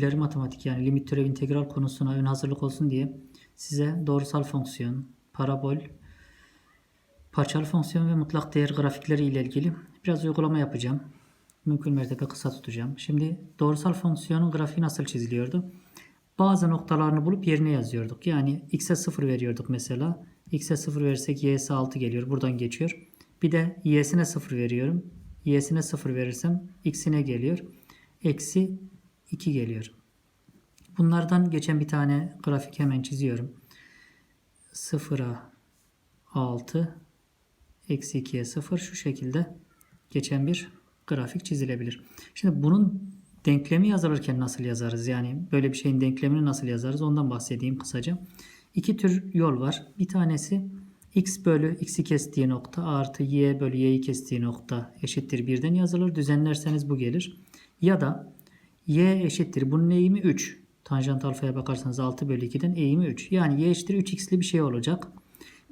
İleri matematik yani limit türev integral konusuna ön hazırlık olsun diye size doğrusal fonksiyon, parabol, parçalı fonksiyon ve mutlak değer grafikleri ile ilgili biraz uygulama yapacağım. Mümkün mertebe kısa tutacağım. Şimdi doğrusal fonksiyonun grafiği nasıl çiziliyordu? Bazı noktalarını bulup yerine yazıyorduk. Yani x'e 0 veriyorduk mesela. x'e 0 verirsek y'si 6 geliyor. Buradan geçiyor. Bir de y'sine 0 veriyorum. y'sine 0 verirsem x'ine geliyor. Eksi 2 geliyor. Bunlardan geçen bir tane grafik hemen çiziyorum. 0'a 6 eksi 2'ye 0 şu şekilde geçen bir grafik çizilebilir. Şimdi bunun denklemi yazılırken nasıl yazarız? Yani böyle bir şeyin denklemini nasıl yazarız? Ondan bahsedeyim kısaca. İki tür yol var. Bir tanesi x bölü x'i kestiği nokta artı y bölü y'yi kestiği nokta eşittir birden yazılır. Düzenlerseniz bu gelir. Ya da y eşittir. Bunun eğimi 3. Tanjant alfaya bakarsanız 6 bölü 2'den eğimi 3. Yani y eşittir 3x'li bir şey olacak.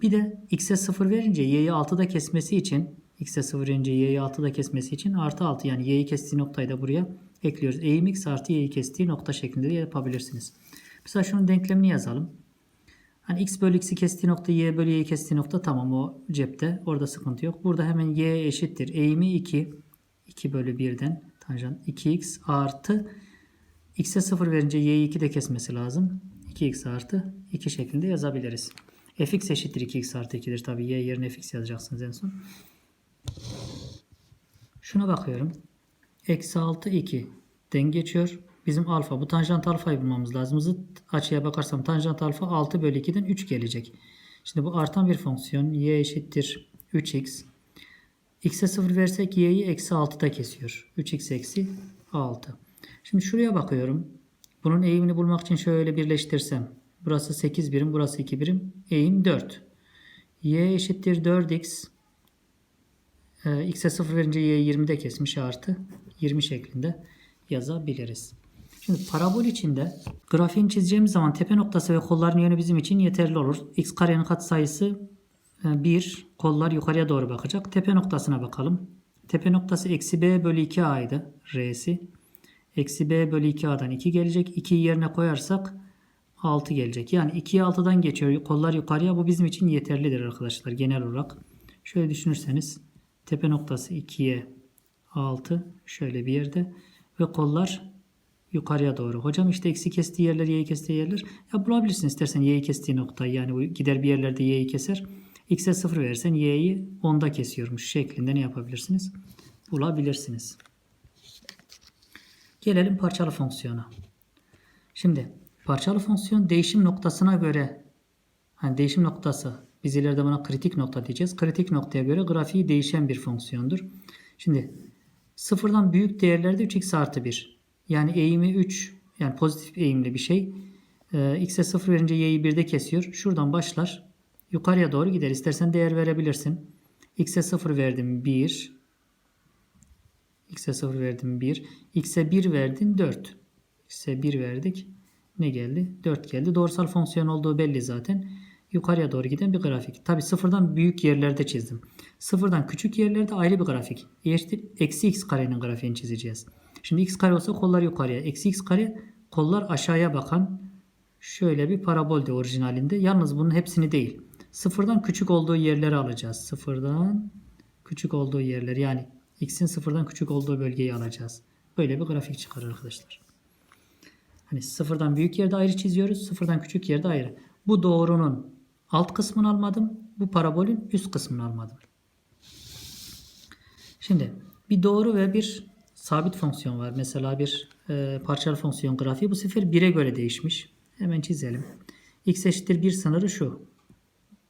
Bir de x'e 0 verince y'yi 6'da kesmesi için x'e 0 verince y'yi 6'da kesmesi için artı 6 yani y'yi kestiği noktayı da buraya ekliyoruz. Eğim x artı y'yi kestiği nokta şeklinde de yapabilirsiniz. Mesela şunun denklemini yazalım. Hani x bölü x'i kestiği nokta y bölü y'yi kestiği nokta tamam o cepte. Orada sıkıntı yok. Burada hemen y eşittir. Eğimi 2. 2 bölü 1'den tanjant 2x artı x'e 0 verince y'yi 2 de kesmesi lazım. 2x artı 2 şeklinde yazabiliriz. fx eşittir 2x artı 2'dir. Tabi y yerine fx yazacaksınız en son. Şuna bakıyorum. Eksi 6 2 den geçiyor. Bizim alfa. Bu tanjant alfayı bulmamız lazım. Zıt açıya bakarsam tanjant alfa 6 bölü 2'den 3 gelecek. Şimdi bu artan bir fonksiyon. y eşittir 3x. X'e 0 versek y'yi eksi 6'da kesiyor. 3x eksi 6. Şimdi şuraya bakıyorum. Bunun eğimini bulmak için şöyle birleştirsem. Burası 8 birim, burası 2 birim. Eğim 4. y eşittir 4x. Ee, x'e 0 verince y 20'de kesmiş artı 20 şeklinde yazabiliriz. Şimdi parabol içinde grafiğini çizeceğimiz zaman tepe noktası ve kolların yönü bizim için yeterli olur. x karenin katsayısı 1, kollar yukarıya doğru bakacak. Tepe noktasına bakalım. Tepe noktası eksi b bölü 2a'ydı. R'si. Eksi b bölü 2a'dan 2 gelecek. 2'yi yerine koyarsak 6 gelecek. Yani 2'ye 6'dan geçiyor. Kollar yukarıya. Bu bizim için yeterlidir arkadaşlar genel olarak. Şöyle düşünürseniz tepe noktası 2'ye 6 şöyle bir yerde ve kollar yukarıya doğru. Hocam işte eksi kestiği yerler, y'yi kestiği yerler. Ya bulabilirsin istersen y'yi kestiği noktayı. Yani bu gider bir yerlerde y'yi keser. X'e 0 verirsen y'yi 10'da kesiyormuş şeklinde ne yapabilirsiniz? Bulabilirsiniz. Gelelim parçalı fonksiyona. Şimdi parçalı fonksiyon değişim noktasına göre hani değişim noktası biz ileride buna kritik nokta diyeceğiz. Kritik noktaya göre grafiği değişen bir fonksiyondur. Şimdi sıfırdan büyük değerlerde 3x artı 1. Yani eğimi 3 yani pozitif eğimli bir şey. Ee, x'e 0 verince y'yi 1'de kesiyor. Şuradan başlar. Yukarıya doğru gider. İstersen değer verebilirsin. x'e 0 verdim 1. x'e 0 verdim 1. x'e 1 verdin 4. x'e 1 verdik. Ne geldi? 4 geldi. Doğrusal fonksiyon olduğu belli zaten. Yukarıya doğru giden bir grafik. Tabi sıfırdan büyük yerlerde çizdim. Sıfırdan küçük yerlerde ayrı bir grafik. Eşittir eksi x karenin grafiğini çizeceğiz. Şimdi x kare olsa kollar yukarıya. Eksi x kare kollar aşağıya bakan şöyle bir parabolde orijinalinde. Yalnız bunun hepsini değil. Sıfırdan küçük olduğu yerleri alacağız. Sıfırdan küçük olduğu yerler yani x'in sıfırdan küçük olduğu bölgeyi alacağız. Böyle bir grafik çıkar arkadaşlar. Hani sıfırdan büyük yerde ayrı çiziyoruz. Sıfırdan küçük yerde ayrı. Bu doğrunun alt kısmını almadım. Bu parabolün üst kısmını almadım. Şimdi bir doğru ve bir sabit fonksiyon var. Mesela bir e, parçalı fonksiyon grafiği bu sefer 1'e göre değişmiş. Hemen çizelim. x eşittir 1 sınırı şu.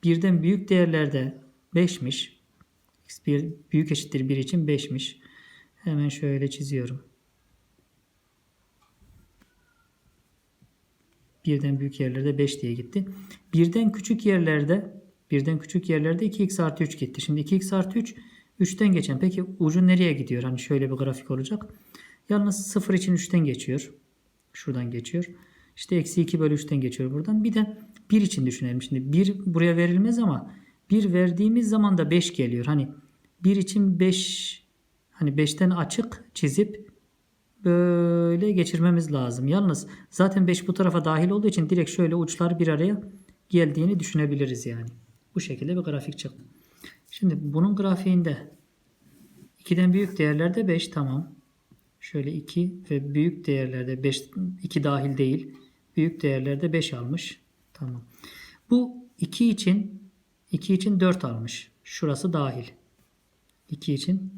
Birden büyük değerlerde 5'miş. x bir, büyük eşittir 1 için 5'miş. Hemen şöyle çiziyorum. Birden büyük yerlerde 5 diye gitti. Birden küçük yerlerde birden küçük yerlerde 2x artı 3 gitti. Şimdi 2x artı 3 3'ten geçen. Peki ucu nereye gidiyor? Hani şöyle bir grafik olacak. Yalnız 0 için 3'ten geçiyor. Şuradan geçiyor. İşte eksi 2 bölü 3'ten geçiyor buradan. Bir de 1 için düşünelim. Şimdi 1 buraya verilmez ama 1 verdiğimiz zaman da 5 geliyor. Hani 1 için 5 hani 5'ten açık çizip böyle geçirmemiz lazım. Yalnız zaten 5 bu tarafa dahil olduğu için direkt şöyle uçlar bir araya geldiğini düşünebiliriz yani. Bu şekilde bir grafik çıktı. Şimdi bunun grafiğinde 2'den büyük değerlerde 5 tamam. Şöyle 2 ve büyük değerlerde 5 2 dahil değil. Büyük değerlerde 5 almış. Tamam. Bu 2 için 2 için 4 almış. Şurası dahil. 2 için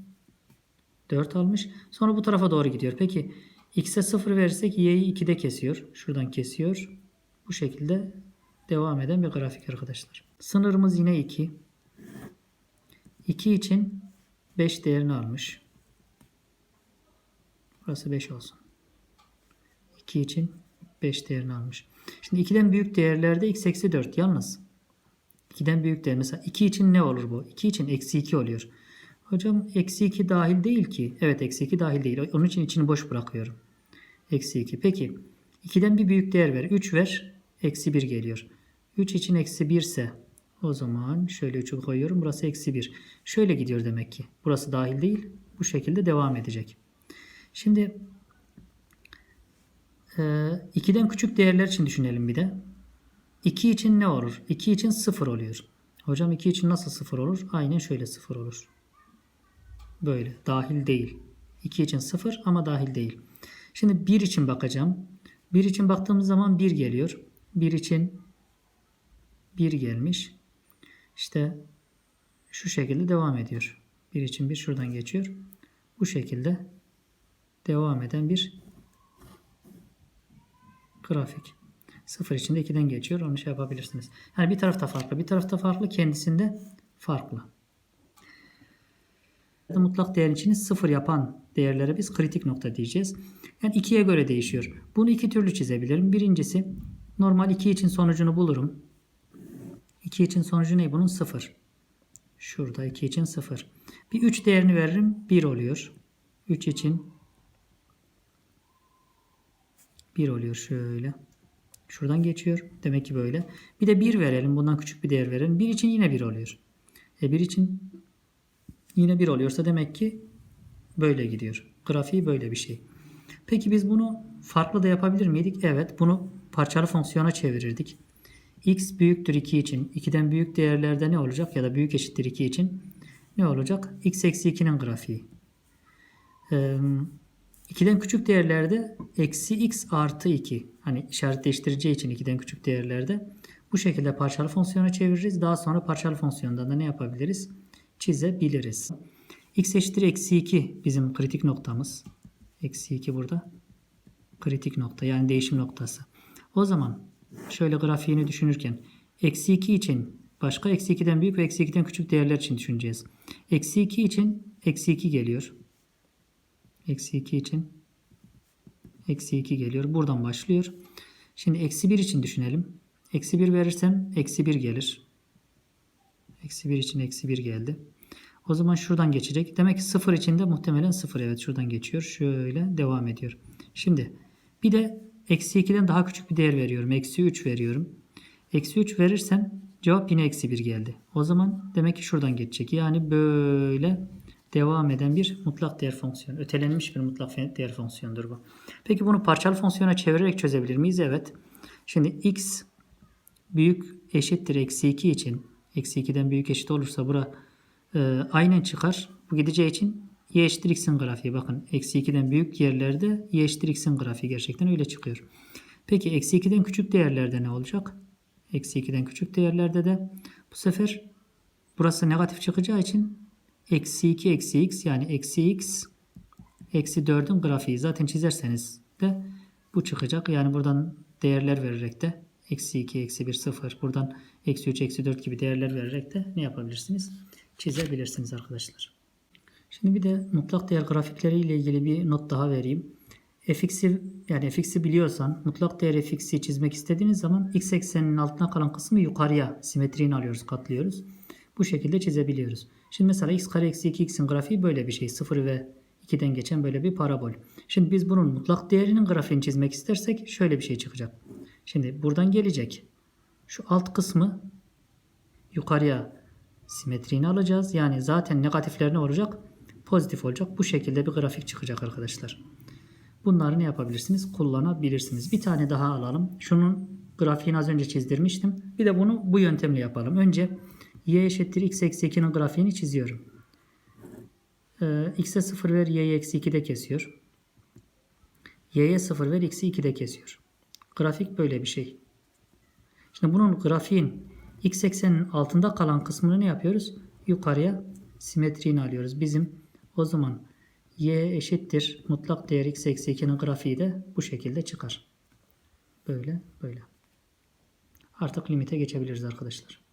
4 almış. Sonra bu tarafa doğru gidiyor. Peki x'e 0 verirsek y'yi 2'de kesiyor. Şuradan kesiyor. Bu şekilde devam eden bir grafik arkadaşlar. Sınırımız yine 2. 2 için 5 değerini almış. Burası 5 olsun. 2 için 5 değerini almış. Şimdi 2'den büyük değerlerde x eksi 4 yalnız. 2'den büyük değer mesela 2 için ne olur bu? 2 için eksi 2 oluyor. Hocam eksi 2 dahil değil ki. Evet eksi 2 dahil değil. Onun için içini boş bırakıyorum. Eksi 2. Peki 2'den bir büyük değer ver. 3 ver. Eksi 1 geliyor. 3 için eksi 1 ise o zaman şöyle 3'ü koyuyorum. Burası eksi 1. Şöyle gidiyor demek ki. Burası dahil değil. Bu şekilde devam edecek. Şimdi 2'den küçük değerler için düşünelim bir de. 2 için ne olur? 2 için 0 oluyor. Hocam 2 için nasıl 0 olur? Aynen şöyle 0 olur. Böyle. Dahil değil. 2 için 0 ama dahil değil. Şimdi 1 için bakacağım. 1 için baktığımız zaman 1 geliyor. 1 için 1 gelmiş. İşte şu şekilde devam ediyor. 1 için 1 şuradan geçiyor. Bu şekilde devam eden bir grafik. 0 içinde 2'den geçiyor. Onu şey yapabilirsiniz. Yani bir tarafta farklı. Bir tarafta farklı. Kendisinde farklı. Mutlak değer içini 0 yapan değerlere biz kritik nokta diyeceğiz. Yani 2'ye göre değişiyor. Bunu iki türlü çizebilirim. Birincisi normal 2 için sonucunu bulurum. 2 için sonucu ne bunun? 0. Şurada 2 için 0. Bir 3 değerini veririm. 1 oluyor. 3 için 1 oluyor şöyle. Şuradan geçiyor. Demek ki böyle. Bir de 1 verelim. Bundan küçük bir değer verelim. 1 için yine 1 oluyor. E 1 için yine 1 oluyorsa demek ki böyle gidiyor. Grafiği böyle bir şey. Peki biz bunu farklı da yapabilir miydik? Evet. Bunu parçalı fonksiyona çevirirdik. x büyüktür 2 için 2'den büyük değerlerde ne olacak? Ya da büyük eşittir 2 için ne olacak? x eksi 2'nin grafiği. Ee, 2'den küçük değerlerde eksi x artı 2. Hani işaret değiştireceği için 2'den küçük değerlerde bu şekilde parçalı fonksiyona çeviririz. Daha sonra parçalı fonksiyondan da ne yapabiliriz? Çizebiliriz. x eşittir eksi 2 bizim kritik noktamız. Eksi 2 burada. Kritik nokta yani değişim noktası. O zaman şöyle grafiğini düşünürken eksi 2 için başka eksi 2'den büyük ve eksi 2'den küçük değerler için düşüneceğiz. Eksi 2 için eksi 2 geliyor. Eksi 2 için eksi 2 geliyor. Buradan başlıyor. Şimdi eksi 1 için düşünelim. Eksi 1 verirsem eksi 1 gelir. Eksi 1 için eksi 1 geldi. O zaman şuradan geçecek. Demek ki 0 için de muhtemelen 0. Evet şuradan geçiyor. Şöyle devam ediyor. Şimdi bir de eksi 2'den daha küçük bir değer veriyorum. Eksi 3 veriyorum. Eksi 3 verirsem cevap yine eksi 1 geldi. O zaman demek ki şuradan geçecek. Yani böyle devam eden bir mutlak değer fonksiyonu. Ötelenmiş bir mutlak değer fonksiyonudur bu. Peki bunu parçalı fonksiyona çevirerek çözebilir miyiz? Evet. Şimdi x büyük eşittir eksi 2 için eksi 2'den büyük eşit olursa bura e, aynen çıkar. Bu gideceği için y eşittir x'in grafiği. Bakın eksi 2'den büyük yerlerde y eşittir x'in grafiği gerçekten öyle çıkıyor. Peki eksi 2'den küçük değerlerde ne olacak? Eksi 2'den küçük değerlerde de bu sefer burası negatif çıkacağı için eksi 2 eksi x yani eksi x eksi 4'ün grafiği zaten çizerseniz de bu çıkacak. Yani buradan değerler vererek de eksi 2 eksi 1 0 buradan eksi 3 eksi 4 gibi değerler vererek de ne yapabilirsiniz? Çizebilirsiniz arkadaşlar. Şimdi bir de mutlak değer grafikleri ile ilgili bir not daha vereyim. fx'i yani fx'i biliyorsan mutlak değer fx'i çizmek istediğiniz zaman x ekseninin altına kalan kısmı yukarıya simetriğini alıyoruz, katlıyoruz. Bu şekilde çizebiliyoruz. Şimdi mesela x kare eksi 2x'in grafiği böyle bir şey. 0 ve 2'den geçen böyle bir parabol. Şimdi biz bunun mutlak değerinin grafiğini çizmek istersek şöyle bir şey çıkacak. Şimdi buradan gelecek. Şu alt kısmı yukarıya simetriğini alacağız. Yani zaten negatifler ne olacak? Pozitif olacak. Bu şekilde bir grafik çıkacak arkadaşlar. Bunları ne yapabilirsiniz? Kullanabilirsiniz. Bir tane daha alalım. Şunun grafiğini az önce çizdirmiştim. Bir de bunu bu yöntemle yapalım. Önce y eşittir x eksi 2'nin grafiğini çiziyorum. Ee, x'e 0 ver y'ye eksi 2'de kesiyor. y'ye 0 ver x'i 2'de kesiyor. Grafik böyle bir şey. Şimdi bunun grafiğin x eksenin altında kalan kısmını ne yapıyoruz? Yukarıya simetriğini alıyoruz. Bizim o zaman y eşittir mutlak değer x eksi 2'nin grafiği de bu şekilde çıkar. Böyle böyle. Artık limite geçebiliriz arkadaşlar.